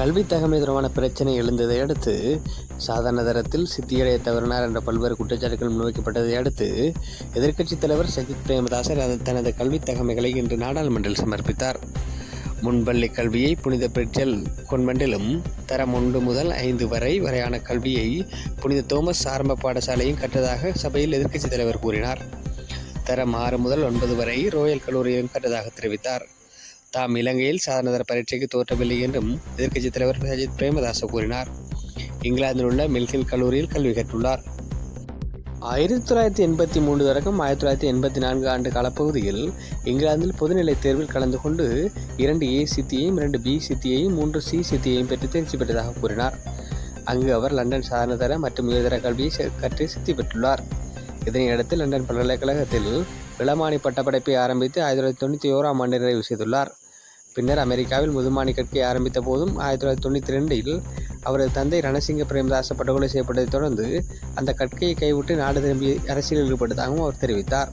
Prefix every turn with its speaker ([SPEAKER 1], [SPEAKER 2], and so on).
[SPEAKER 1] கல்வி தகமை தொடர்பான பிரச்சனை எழுந்ததை அடுத்து சாதாரண தரத்தில் சித்தியடைய தவறினார் என்ற பல்வேறு குற்றச்சாட்டுகள் முன்வைக்கப்பட்டதை அடுத்து எதிர்க்கட்சித் தலைவர் சஜித் பிரேமதாசர் தனது கல்வி தகமைகளை இன்று நாடாளுமன்றில் சமர்ப்பித்தார். முன்பள்ளி கல்வியை புனித பிரிட்ஜல் கொன்வெண்டிலும் தரம் ஒன்று முதல் ஐந்து வரை வரையான கல்வியை புனித தோமஸ் ஆரம்ப பாடசாலையும் கற்றதாக சபையில் எதிர்க்கட்சித் தலைவர் கூறினார். தரம் ஆறு முதல் ஒன்பது வரை ரோயல் கல்லூரியிலும் கற்றதாக தெரிவித்தார். தாம் இலங்கையில் சாதனதர பரீட்சைக்கு தோற்றவில்லை என்றும் எதிர்க்கட்சித் தலைவர் சஜித் பிரேமதாச கூறினார். இங்கிலாந்தில் உள்ள மில்கில் கல்லூரியில் கல்வி கற்றுள்ளார். ஆயிரத்தி தொள்ளாயிரத்தி எண்பத்தி மூன்று தொடக்கம் ஆயிரத்தி தொள்ளாயிரத்தி எண்பத்தி நான்கு ஆண்டு காலப்பகுதியில் இங்கிலாந்தில் பொதுநிலை தேர்வில் கலந்து கொண்டு இரண்டு ஏ சித்தியையும் இரண்டு பி சித்தியையும் மூன்று சி சித்தியையும் பெற்று தேர்ச்சி பெற்றதாக கூறினார். அங்கு அவர் லண்டன் சாதனதர மற்றும் உயர்தர கல்வியை கற்று சித்தி பெற்றுள்ளார். இதனையடுத்து லண்டன் பல்கலைக்கழகத்தில் இளமானி பட்டப்படைப்பை ஆரம்பித்து ஆயிரத்தி தொள்ளாயிரத்தி தொண்ணூற்றி ஓராம் ஆண்டு நிறைவு செய்துள்ளார். பின்னர் அமெரிக்காவில் முதுமானி கற்கை ஆரம்பித்த போதும் ஆயிரத்தி தொள்ளாயிரத்தி தொண்ணூற்றி ரெண்டில் அவரது தந்தை ரணசிங்க பிரேமதாச படுகொலை செய்யப்பட்டதைத் தொடர்ந்து அந்த கற்கையை கைவிட்டு நாடு திரும்பி அரசியலில் ஈடுபட்டதாகவும் அவர் தெரிவித்தார்.